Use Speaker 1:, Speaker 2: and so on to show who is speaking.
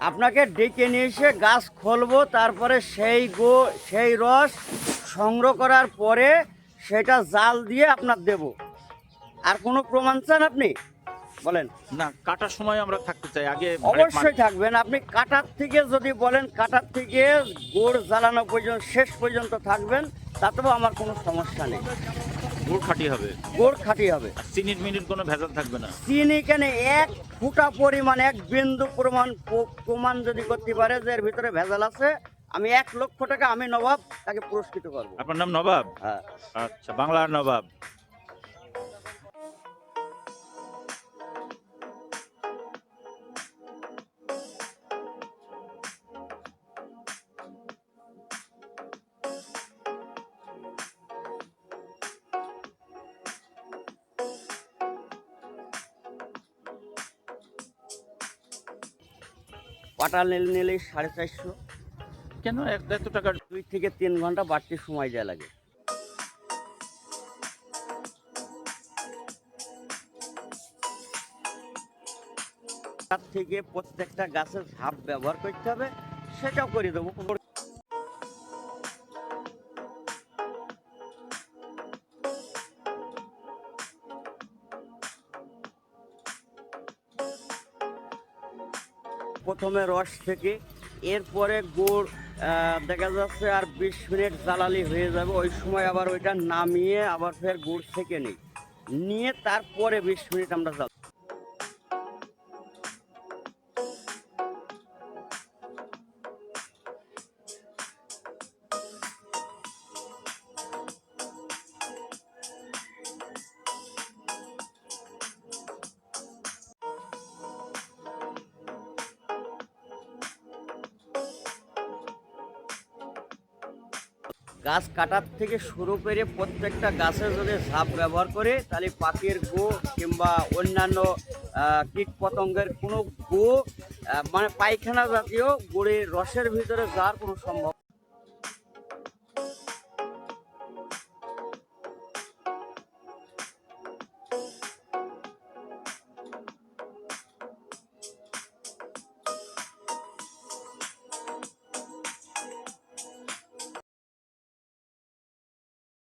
Speaker 1: আপনাকে ডেকে নিয়ে এসে গাছ খোলবো তারপরে সেই গো সেই রস সংগ্রহ করার পরে সেটা জাল দিয়ে আপনার দেব। আর কোনো প্রমাণ চান আপনি? বলেন।
Speaker 2: না কাটার সময় আমরা থাকতে চাই। আগে
Speaker 1: অবশ্যই থাকবেন। আপনি কাটার থেকে যদি বলেন কাটার থেকে গোড় জ্বালানো পর্যন্ত শেষ পর্যন্ত থাকবেন তাতেও আমার কোনো সমস্যা নেই।
Speaker 2: গুড় খাঁটি হবে।
Speaker 1: গুড় খাঁটি হবে।
Speaker 2: চিনির মিনিট কোনো ভেজাল থাকবে না।
Speaker 1: চিনি কেন এক ফুটা পরিমাণ এক বিন্দু প্রমাণ প্রমাণ যদি করতে পারে যে এর ভিতরে ভেজাল আছে আমি এক লক্ষ টাকা আমি নবাব তাকে পুরস্কৃত করব।
Speaker 2: আপনার নাম নবাব?
Speaker 1: হ্যাঁ।
Speaker 2: আচ্ছা বাংলার নবাব।
Speaker 1: পাটা নিলে সাড়ে চারশো।
Speaker 2: কেন? এক এত টাকা
Speaker 1: দুই থেকে তিন ঘণ্টা বাড়তি সময় দেওয়া লাগে। তার থেকে প্রত্যেকটা গাছের ঝাপ ব্যবহার করতে হবে সেটাও করে দেবো। প্রথমে রস থেকে, এরপরে গুড় দেখা যাচ্ছে আর বিশ মিনিট জ্বালালি হয়ে যাবে। ওই সময় আবার ওইটা নামিয়ে আবার ফের গুড় থেকে নিই। নিয়ে তারপরে বিশ মিনিট আমরা গাছ কাটার থেকে শুরু করে প্রত্যেকটা গাছে যদি ঝাপ ব্যবহার করে, তাহলে পাখির গো কিংবা অন্যান্য কীট পতঙ্গের কোনো গো মানে পায়খানা জাতীয় গুড়ির রসের ভিতরে যাওয়ার কোনো সম্ভব